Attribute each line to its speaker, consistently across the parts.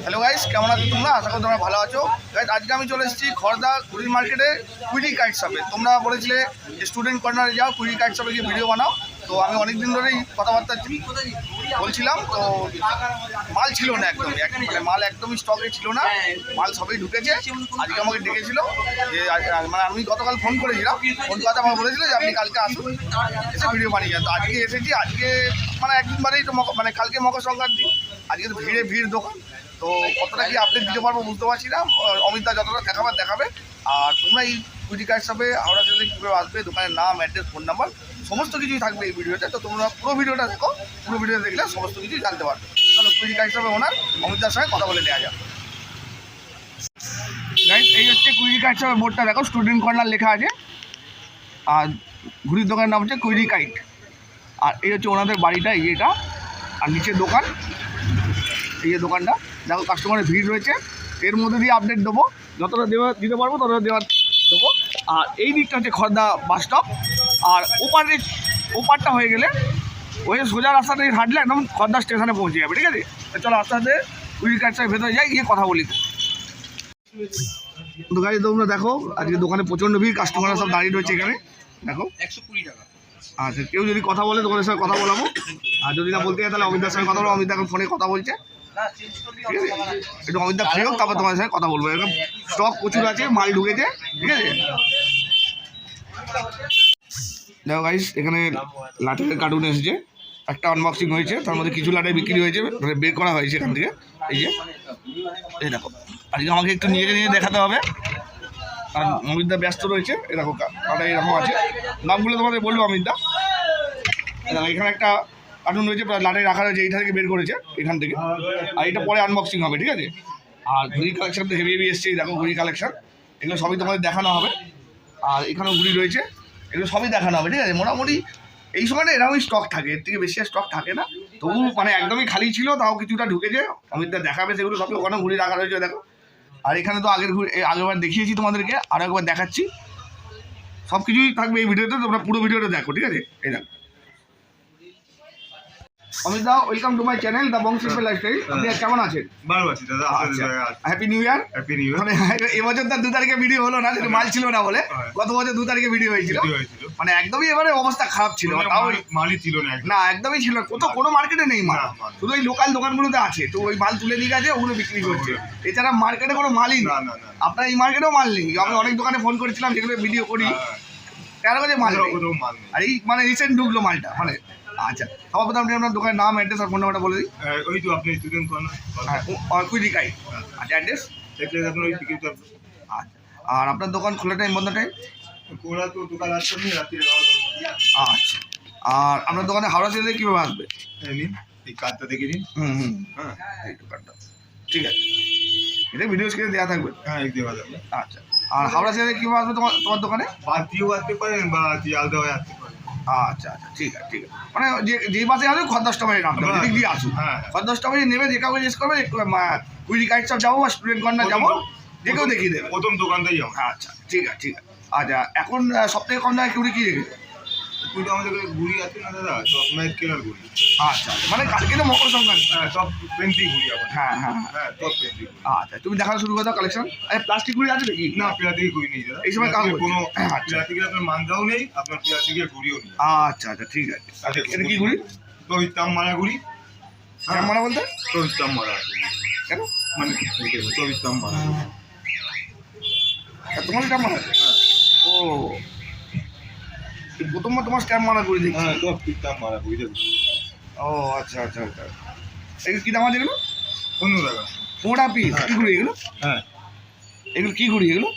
Speaker 1: Hello guys কেমন আছো তোমরা? আশা করি তোমরা ভালো আছো। গাইস আজকে আমি চলে এসেছি খড়দা কুড়ি মার্কেটে কুড়ি কাইট শপে তোমরা বলেছিলে যে স্টুডেন্ট কর্নারে যাও, কুড়ি কাইট শপে গিয়ে ভিডিও বানাও। তো আমি অনেক দিন ধরেই কথাবার্তা ছিল- বলছিলাম, তো মাল ছিল না একদমই। এক- মানে মাল একদমই স্টকে ছিল না। মাল সবই ঢুকেছে। আজকে আমাকে ডেকেছিল যে মানে আমি গতকাল ফোন করেছিলাম। ফোন কথা আমাকে বলেছিল যে, আপনি কালকে আসুন, এসে ভিডিও বানিয়ে যান। তো আজকে এসেছি, আজকে মানে একদিন বাদেই তো মানে কালকে মকর সংক্রান্তি। আজকে তো ভিড়ে ভিড় দোকান। তো কতটা কি আপডেট দিতে পারব বুঝতে পারছি না। অমিতা যতটা দেখাবার দেখাবে। আর তোমরা এই কুইটি কার্ড শপে হাওড়া স্টেশনে কীভাবে আসবে, দোকানের নাম অ্যাড্রেস ফোন নাম্বার সমস্ত কিছুই থাকবে এই ভিডিওতে তো। তোমরা পুরো ভিডিওটা দেখো, পুরো ভিডিও দেখলে সমস্ত কিছুই জানতে পারবে। চলো কুইটি কার্ড শপে ওনার অমিতার সঙ্গে কথা বলে নেওয়া যাক। এই হচ্ছে কুইরি কাইট শপের বোর্ডটা দেখো স্টুডেন্ট কর্নার লেখা আছে। আর ঘুড়ির দোকানের নাম হচ্ছে কুইরি কাইট আর এই হচ্ছে ওনাদের বাড়িটা, এই এটা। আর নিচের দোকান। এই যে দোকানটা দেখো কাস্টমারের ভিড় রয়েছে। এর মধ্যে দিয়ে আপডেট দেবো। যতটা দেওয়া দিতে পারব ততটা দেওয়ার দেবো। আর এই দিকটা হচ্ছে খর্দা বাস স্টপ আর ওপারে ওপারটা হয়ে গেলে ওই সোজা রাস্তাতে হাঁটলে একদম খর্দা স্টেশনে পৌঁছে যাবে ঠিক আছে? চলো আস্তে আস্তে কুইরি কাইটসের ভেতরে যাই গিয়ে কথা বলি। তো গাড়ি তোমরা দেখো আজকে দোকানে প্রচণ্ড ভিড় কাস্টমাররা সব দাঁড়িয়ে রয়েছে এখানে। দেখো।
Speaker 2: একশো কুড়ি টাকা।
Speaker 1: আচ্ছা কেউ যদি কথা বলে দোকানের সঙ্গে কথা বলাবো। আর যদি না বলতে হয় তাহলে অমিতার সঙ্গে কথা বলব অমিতা এখন ফোনে কথা বলছে। ঠিক আছে? একটু অমিতা ফ্রি হোক তারপর তোমাদের সঙ্গে কথা বলব। এরকম স্টক প্রচুর আছে মাল ঢুকেছে ঠিক আছে? দেখো গাইস এখানে লাটের কার্টুন এসেছে। একটা আনবক্সিং হয়েছে তার মধ্যে কিছু লাটে বিক্রি হয়েছে মানে বের করা হয়েছে এখান থেকে। এই যে এই দেখো। আজকে আমাকে একটু নিজেকে নিয়ে দেখাতে হবে। আর অমিতদা ব্যস্ত রয়েছে দেখো কাটা এরকম আছে। নামগুলো তোমাদের বলব অমিতদা। এখানে একটা কার্টুন রয়েছে লাটে রাখা রয়েছে এইটা থেকে বের করেছে এখান থেকে। আর এটা পরে আনবক্সিং হবে, ঠিক আছে? আর ঘুড়ি কালেকশন তো হেভি হেভি এসছে দেখো ঘুড়ি কালেকশন এগুলো সবই তোমাদের দেখানো হবে। আর এখানেও ঘুড়ি রয়েছে, এগুলো সবই দেখানো হবে, ঠিক আছে? মোটামুটি এই সময়টা এরকমই স্টক থাকে, এর থেকে বেশি স্টক থাকে না। তবু মানে একদমই খালি ছিল, তাও কিছুটা ঢুকেছে। অমিতদা দেখাবে সেগুলো সবই ওখানে ঘুড়ি রাখা রয়েছে, দেখো। আর এখানে তো আগের এই আগেরবার দেখিয়েছি তোমাদেরকে আরও একবার দেখাচ্ছি। সব কিছুই থাকবে এই ভিডিওতে, তোমরা পুরো ভিডিওটা দেখো, ঠিক আছে? এই দেখো। অমিত দা welcome to my channel the বংশিল্পের lifestyle আপনি কেমন আছেন?
Speaker 3: ভালো আছি দাদা
Speaker 1: happy new year
Speaker 3: happy new
Speaker 1: মানে এবছর তার দু তারিখে ভিডিও হলো না যেটা মাল ছিল না বলে।
Speaker 3: হ্যাঁ।
Speaker 1: গত বছর দু তারিখে ভিডিও হয়েছিল। মানে একদমই এবারে অবস্থা খারাপ ছিল। তাও
Speaker 3: মালই- ছিল না
Speaker 1: না একদমই ছিল কোথাও কোনো মার্কেটে নেই মাল। শুধু ওই লোকাল দোকানগুলোতে আছে। তো ওই মাল তুলে নিয়ে গেছে ওগুলো বিক্রি করছে এছাড়া মার্কেটে কোনো মালই
Speaker 3: না
Speaker 1: আপনার এই মার্কেটেও মাল নেই। আমি অনেক দোকানে ফোন করেছিলাম যেগুলো ভিডিও করি।
Speaker 3: হ্যাঁ,
Speaker 1: কেন কাছে মাল। আর এই মানে রিসেন্ট ঢুকলো মালটা মানে। আচ্ছা সবার প্রথমে আপনি আপনার দোকানের নাম অ্যাড্রেস আর ফোন নাম্বারটা বলে দিই
Speaker 3: হ্যাঁ, ওই তো আপনি স্টুডেন্ট
Speaker 1: হ্যাঁ কুইরি কাই আচ্ছা অ্যাড্রেস
Speaker 3: আপনার ওই টিকিট
Speaker 1: আচ্ছা আর আপনার দোকান খোলা টাইম বন্ধ টাইম
Speaker 3: কোলা তো দোকান আসছে রাত্রি
Speaker 1: আচ্ছা আর আপনার দোকানে হাওড়া জেলায় কীভাবে আসবে?
Speaker 3: নিন এই কার্ডটা দেখে নিন।
Speaker 1: হুম হুম
Speaker 3: হ্যাঁ।
Speaker 1: এই দোকানটা ঠিক আছে। এটা ভিডিও স্ক্রিনে দেওয়া থাকবে।
Speaker 3: হ্যাঁ দেওয়া যাবে
Speaker 1: আচ্ছা আর হাওড়া জেলায় কীভাবে আসবে তোমার তোমার দোকানে?
Speaker 3: বাদ দিয়েও আসতে পারেন বা আলাদা হয়ে আসতে পারেন।
Speaker 1: আচ্ছা আচ্ছা ঠিক আছে ঠিক আছে। মানে যে যে বাসে আসবে খদ দশটা বাজে নামতে হবে যেদিক দিয়ে আসুন
Speaker 3: হ্যাঁ।
Speaker 1: খদ দশটা বাজে নেবে যে কাউকে জিজ্ঞেস করবে কুড়ি গাইড সব যাব বা স্টুডেন্ট কর্নার যাব যে কেউ দেখিয়ে দেবে।
Speaker 3: প্রথম দোকানটাই আমার
Speaker 1: আচ্ছা ঠিক আছে ঠিক আছে। আচ্ছা এখন সব থেকে কম জায়গায় কী রেখেছে?
Speaker 3: কিন্তু আমাদের ঘুড়ি আছে না দাদা? সব ম্যাচ কেনার ঘুড়ি।
Speaker 1: আচ্ছা আচ্ছা। মানে কালকে তো মকর সংক্রান্তি।
Speaker 3: হ্যাঁ সব পেন্টি ঘুড়ি আমার।
Speaker 1: হ্যাঁ হ্যাঁ। হ্যাঁ
Speaker 3: হ্যাঁ সব পেন্টি
Speaker 1: আচ্ছা তুমি দেখানো শুরু করে কালেকশন আরে প্লাস্টিক গুলি আছে নাকি?
Speaker 3: না প্লাস্টিকের ঘুড়ি নেই দাদা।
Speaker 1: এই সময় কাগজ।
Speaker 3: কোনো
Speaker 1: আচ্ছা।
Speaker 3: প্লাস্টিকের আপনার মানটাও নেই আপনার প্লাস্টিকের ঘুড়িও নেই।
Speaker 1: আচ্ছা আচ্ছা ঠিক আছে।
Speaker 3: আচ্ছা
Speaker 1: এটা কি ঘুড়ি?
Speaker 3: তবির তাম মারা ঘুড়ি।
Speaker 1: কেমন মানে বলতে?
Speaker 3: তবির তাম মারা আছে।
Speaker 1: কেন?
Speaker 3: মানে তবির তাম মারা
Speaker 1: তোমার মারা আছে? ও এই প্রথমবার তোমার স্ট্যাম্প মারা করে দেখি
Speaker 3: হ্যাঁ তবির তাম মারা ঘুড়ি দেখুন
Speaker 1: ও আচ্ছা আচ্ছা আচ্ছা। এগুলো কী দাম আছে এগুলো?
Speaker 3: পনেরো টাকা।
Speaker 1: মোটা পিস কী ঘুড়ি এগুলো?
Speaker 3: হ্যাঁ।
Speaker 1: এগুলো কী ঘুড়ি এগুলো?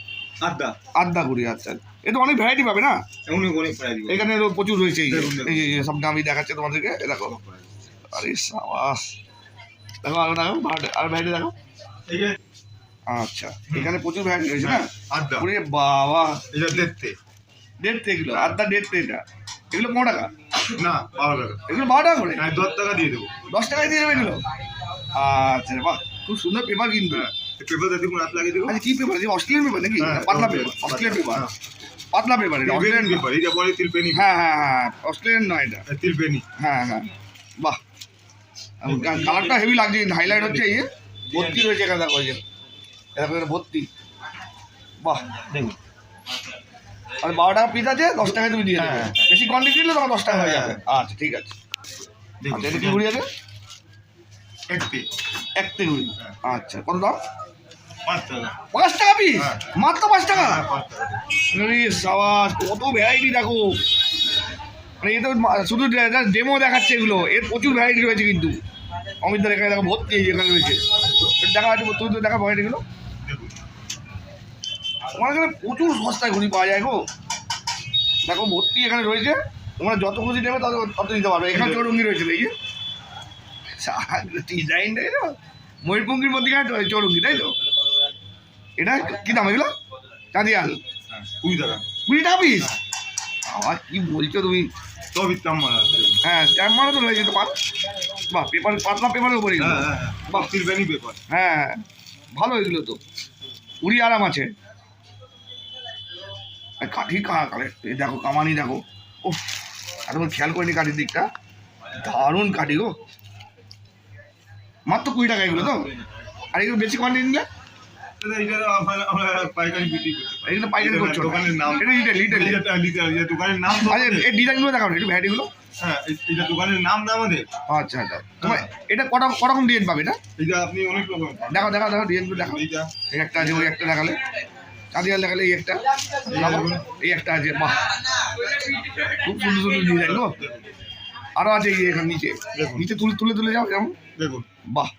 Speaker 3: আড্ডা।
Speaker 1: আড্ডা ঘুড়ি আচ্ছা। এ তো অনেক ভ্যারাইটি পাবে না?
Speaker 3: অনেক প্রায় দিব
Speaker 1: এখানে প্রচুর রয়েছে এই যে- সব দামি দেখাচ্ছে তোমাদেরকে দেখো। আরে সাবাস। দেখো আরও দেখো আর ভ্যারাইটি দেখো আচ্ছা এখানে প্রচুর ভ্যারাইটি রয়েছে না?
Speaker 3: আড্ডা।
Speaker 1: ওরে বাবা
Speaker 3: এটা দেখতে।
Speaker 1: দেড় এগুলো আড্ডা দেড় এটা এগুলো পনেরো টাকা।
Speaker 3: না বারো টাকা।
Speaker 1: এগুলো বারো টাকা করে?
Speaker 3: হ্যাঁ দশ টাকা দিয়ে দেবো।
Speaker 1: দশ টাকায় দিয়ে দেবে এগুলো? আচ্ছা বাহ খুব সুন্দর পেপার কিন্তু।
Speaker 3: পেপারটা দেখুন হাত লাগিয়ে দেবো
Speaker 1: আচ্ছা কি পেপার অস্ট্রেলিয়ান পেপার নাকি?
Speaker 3: হ্যাঁ,
Speaker 1: পাতলা পেপার অস্ট্রেলিয়ান পেপার
Speaker 3: হ্যাঁ।
Speaker 1: পাতলা পেপার এটা অস্ট্রেলিয়ান
Speaker 3: পেপার এটা বলে তিলপেনি
Speaker 1: হ্যাঁ হ্যাঁ হ্যাঁ অস্ট্রেলিয়ান নয় এটা।
Speaker 3: তিলপেনি
Speaker 1: হ্যাঁ হ্যাঁ বাহ। কালারটা হেভি লাগছে হাইলাইট হচ্ছে এই ভর্তি রয়েছে এখানে দেখো এরকম ভর্তি। বাহ দেখুন। আর বারো টাকা পিস আছে দশ টাকায় তুমি দিয়ে দেবে।
Speaker 3: হ্যাঁ।
Speaker 1: বেশি কোয়ান্টিটি নিলে তখন দশ টাকা হয়ে যাবে। আচ্ছা ঠিক আছে। আচ্ছা এটা কি ঘুরি আছে এক তেগুড়ি আচ্ছা কত দাম?
Speaker 3: পাঁচ টাকা।
Speaker 1: পিস
Speaker 3: হ্যাঁ।
Speaker 1: মাত্র পাঁচ টাকা?
Speaker 3: হ্যাঁ,
Speaker 1: সাবাস কত ভ্যারাইটি দেখো। মানে এ তো শুধু ডেমো দেখাচ্ছে এগুলো এর প্রচুর ভ্যারাইটি রয়েছে কিন্তু। অমিতদার এখানে দেখো ভর্তি এখানে রয়েছে। দেখা তুমি তো দেখা ভ্যারাইটিগুলো তোমার এখানে প্রচুর সস্তায় ঘুড়ি পাওয়া যায় গো। দেখো ভর্তি এখানে রয়েছে। তোমরা যত খুশি নেবে তত তত নিতে পারবে। এখানে চৌরঙ্গি রয়েছে দেখি। ডিজাইন তাই তো ময়ূরপঙ্খির মধ্যে এখানে চৌরঙ্গি তাই তো? এটা কী দাম এগুলো? চাঁদিয়াল।
Speaker 3: কুড়ি টাকা।
Speaker 1: কুড়ি টাকা পিস আবার কি বলছো তুমি?
Speaker 3: সবই মারা
Speaker 1: হ্যাঁ স্ট্যাম্প মারা তো রয়েছে তো পার। বাহ পেপার পাতলা পেপারের উপরে এগুলো।
Speaker 3: হ্যাঁ হ্যাঁ। হ্যাঁ
Speaker 1: বাহ।
Speaker 3: পেপার
Speaker 1: হ্যাঁ ভালো এগুলো তো। উড়ি আরাম আছে। কাঠি কালে? দেখো কামানি দেখো। ও এতক্ষণ খেয়াল করিনি কাঠির দিকটা। দারুণ কাঠি গো। মাত্র কুড়ি টাকা এগুলো তো? আর এগুলো বেশি কোয়ান্টিটি নিলে?
Speaker 3: এটা
Speaker 1: না, না কটা করকম ডিজাইন পাবে এটা?
Speaker 3: আপনি অনেক রকম।
Speaker 1: দেখো দেখো দেখো ডিজাইনগুলো দেখো একটা আছে ওই একটা দেখালে। চাঁদিয়াল দেখালে এই একটা এই একটা আছে বাহ। খুব সুন্দর সুন্দর ডিজাইন গো আরও আছে এই এখানে নিচে। নিচে তুলে তুলে তুলে যাও এরকম
Speaker 3: দেখুন।
Speaker 1: বাহ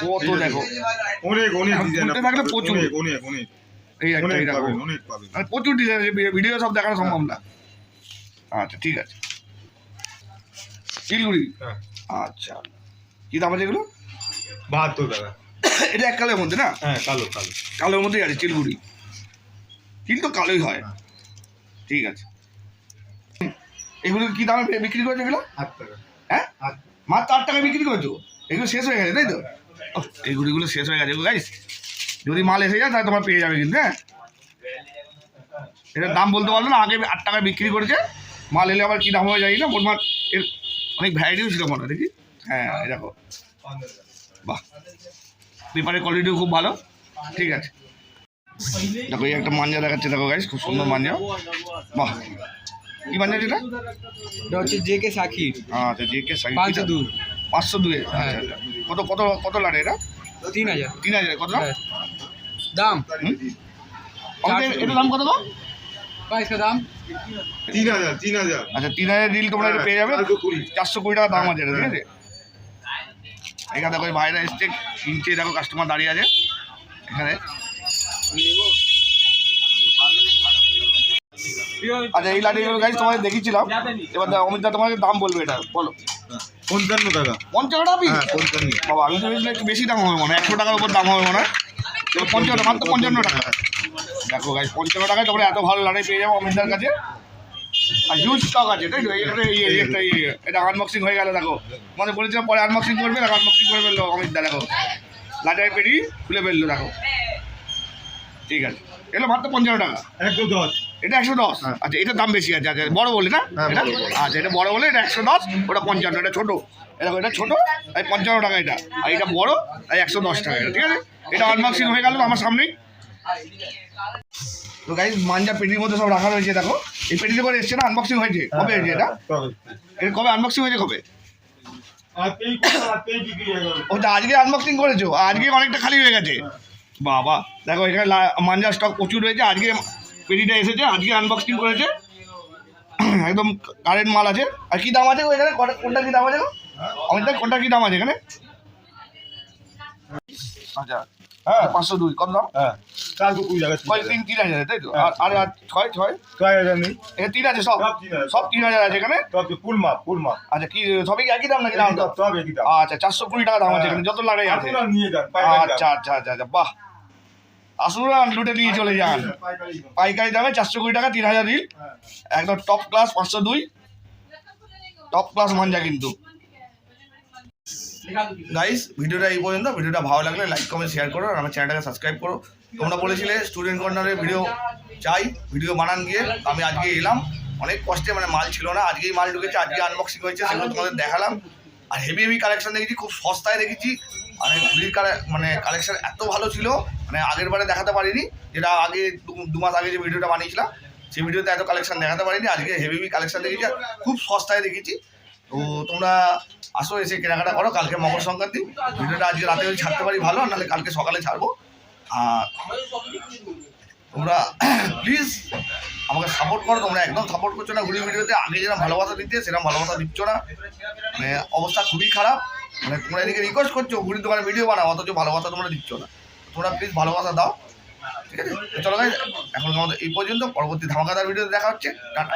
Speaker 1: কত দেখো।
Speaker 3: অনেক অনেক ডিজাইন
Speaker 1: থাকলে প্রচুর।
Speaker 3: অনেক অনেক অনেক।
Speaker 1: এই একটা এই দেখো।
Speaker 3: পাবেন অনেক পাবেন।
Speaker 1: মানে প্রচুর ডিজাইন আছে ভিডিও সব দেখানো সম্ভব না। আচ্ছা ঠিক আছে। চিলগুড়ি
Speaker 3: হ্যাঁ।
Speaker 1: আচ্ছা। কি দাম আছে এগুলো?
Speaker 3: বাহাত্তর টাকা।
Speaker 1: এটা এক কালের মধ্যে না?
Speaker 3: হ্যাঁ কালো কালো।
Speaker 1: কালোর মধ্যেই আছে চিলগুড়ি চিল তো কালোই হয়। ঠিক আছে। এগুলো কি দামে বিক্রি করেছ এগুলো? হ্যাঁ? মাত্র আট টাকা বিক্রি করেছ? এগুলো শেষ হয়ে গেছে তাই তো? এই গুড়িগুলো শেষ হয়ে গেছে গাইস যদি মাল এসে যায় তাহলে তোমার পেয়ে যাবে কিন্তু হ্যাঁ? এটার দাম বলতে পারল না আগে আট টাকা বিক্রি করেছে। মাল এলে আবার কী দাম হয়ে যায় না মোটমাট এর অনেক ভ্যারাইটিও ছিল মনে দেখি। হ্যাঁ দেখো। বাহ। পেপারের কোয়ালিটিও খুব ভালো। ঠিক আছে। দেখো এই একটা মাঞ্জা দেখাচ্ছে দেখো গাইস খুব সুন্দর মাঞ্জা। বাহ কি মাঞ্জা যেটা?
Speaker 2: এটা হচ্ছে জে কে সাকির
Speaker 1: আচ্ছা জে কে সাইজ
Speaker 2: পাঁচশো দু।
Speaker 1: পাঁচশো দুয়ে আচ্ছা আচ্ছা। কত কত কত লাগে এটা?
Speaker 2: তিন হাজার।
Speaker 1: তিন হাজার কত? দাম?
Speaker 2: হ্যাঁ। দাম
Speaker 1: এটার দাম কত গো?
Speaker 2: দাম?
Speaker 3: তিন হাজার তিন হাজার।
Speaker 1: আচ্ছা তিন হাজার দিল তোমরা এটা পেয়ে যাবে।
Speaker 3: চারশো কুড়ি।
Speaker 1: চারশো কুড়ি টাকা দাম আছে এটা ঠিক আছে? এখানে দেখো ভাইরা এসছে কিনছে দেখো কাস্টমার দাঁড়িয়ে আছে। এখানে। আচ্ছা এই লাঠিগুলো গাছ তোমাদের দেখিয়েছিলাম। এবার অমিত দা তোমাকে দাম বলবে এটা বলো।
Speaker 3: পঞ্চান্ন টাকা।
Speaker 1: পঞ্চান্ন টাকা পিস
Speaker 3: হ্যাঁ পঞ্চান্ন।
Speaker 1: বাবা আমি তো একটু বেশি দাম হবে মনে হয় একশো টাকার উপর দাম হবে মনে হয়। পঞ্চান্ন মাত্র পঞ্চান্ন টাকা। দেখো গাছ পঞ্চান্ন টাকায় তোমরা এত ভালো লড়াই পেয়ে যাব অমিতদার কাছে। আর হিউজ স্টক আছে তাই তো একটা এই- এটা আনবক্সিং হয়ে গেল দেখো। মানে বলেছিলাম পরে আনবক্সিং করবে দেখো আনবক্সিং করে ফেলল অমিতদা দেখো। লাটাই পেরি খুলে ফেলল দেখো। ঠিক আছে। এগুলো মাত্র পঞ্চান্ন টাকা।
Speaker 3: একশো দশ।
Speaker 1: এটা একশো দশ।
Speaker 3: হ্যাঁ।
Speaker 1: আচ্ছা এটার দাম বেশি আছে আচ্ছা বড় বলে না?
Speaker 3: হ্যাঁ,
Speaker 1: এটা? আচ্ছা এটা বড় বলে এটা একশো দশ ওটা পঞ্চান্ন এটা ছোটো। এটা এটা ছোটো এই পঞ্চান্ন টাকা এটা। আর এটা বড় এই একশো দশ টাকা এটা ঠিক আছে? এটা আনবক্সিং হয়ে গেল আমার সামনেই। তো গাইজ মাঞ্জা পেটির মধ্যে সব রাখা রয়েছে দেখো। এই পেটিতে করে এসছে না আনবক্সিং হয়েছে? কবে হয়েছে এটা? এটা কবে আনবক্সিং হয়েছে কবে?
Speaker 3: হয়ে গেল।
Speaker 1: ওটা আজকে আনবক্সিং করেছ? আজকে অনেকটা খালি হয়ে গেছে। বাবা দেখো এখানে লা- মাঞ্জা স্টক প্রচুর রয়েছে আজকে পেটিটা এসেছে আজকে আনবক্সিং করেছে। একদম কারেন্ট মাল আছে। আর কি দাম আছে এখানে? কোনটা কি দাম আছে অমিত কোনটা কি দাম আছে এখানে? আচ্ছা
Speaker 3: হ্যাঁ
Speaker 1: পাঁচশো দুই কত দাম?
Speaker 3: হ্যাঁ চারশো কুড়ি
Speaker 1: তিন তিন হাজার তাই তো? আর আর ছয় ছয়?
Speaker 3: ছয় হাজার নেই।
Speaker 1: তিন আছে সব?
Speaker 3: সব তিন হাজার।
Speaker 1: আছে এখানে?
Speaker 3: তবে ফুল মাপ ফুল মাপ
Speaker 1: আচ্ছা কি সবই একই দাম নাকি দাম?
Speaker 3: সব সব একই দাম।
Speaker 1: আচ্ছা চারশো কুড়ি টাকা দাম আছে এখানে যত লাগাই আছে আচ্ছা আচ্ছা আচ্ছা আচ্ছা বাহ। আসুন লুটে নিয়ে চলে যান।
Speaker 3: পাইকারি দামে
Speaker 1: চারশো কুড়ি টাকা, তিন হাজার
Speaker 3: হ্যাঁ।
Speaker 1: একদম টপ ক্লাস পাঁচশো দুই। টপ ক্লাস মাঞ্জা কিন্তু। গাইস ভিডিওটা এই পর্যন্ত। ভিডিওটা ভালো লাগলে লাইক কমেন্ট শেয়ার করো আর আমার চ্যানেলটাকে সাবস্ক্রাইব করো। তোমরা বলেছিলে স্টুডেন্ট কর্নারে ভিডিও চাই ভিডিও বানান গিয়ে। আমি আজকে এলাম। অনেক কষ্টে মানে মাল ছিল না। আজকেই মাল ঢুকেছে, আজকে আনবক্সিং হয়েছে, সেগুলো তোমাদের দেখালাম। আর হেভি হেভি কালেকশন দেখেছি, খুব সস্তায় দেখেছি। আর মানে কালেকশন এত ভালো ছিল। মানে আগের বারে দেখাতে পারিনি, যেটা আগে দু- মাস আগে যে ভিডিওটা বানিয়েছিলাম, সেই ভিডিওতে এত কালেকশন দেখাতে পারিনি, আজকে হেভি কালেকশন দেখেছি খুব সস্তায় দেখেছি। তো তোমরা আসো, এসে কেনাকাটা করো, কালকে মকর সংক্রান্তি। ভিডিওটা আজকে রাতে যদি ছাড়তে পারি ভালো, নাহলে কালকে সকালে ছাড়বো। আর তোমরা প্লিজ আমাকে সাপোর্ট করো, তোমরা একদম সাপোর্ট করছ না ঘুরি ভিডিওতে, আগে যেরকম ভালোবাসা দিতে সেরকম ভালোবাসা দিচ্ছ না। মানে অবস্থা খুবই খারাপ। মানে তোমরা এদিকে রিকোয়েস্ট করছ ঘুরির দোকানে ভিডিও বানাও, অথচ ভালোবাসা তোমরা দিচ্ছ না। তোমরা প্লিজ ভালোবাসা দাও, ঠিক আছে? চলো এখন আমাদের এই পর্যন্ত, পরবর্তী ধামাকাদার ভিডিওতে দেখা হচ্ছে। টাটা।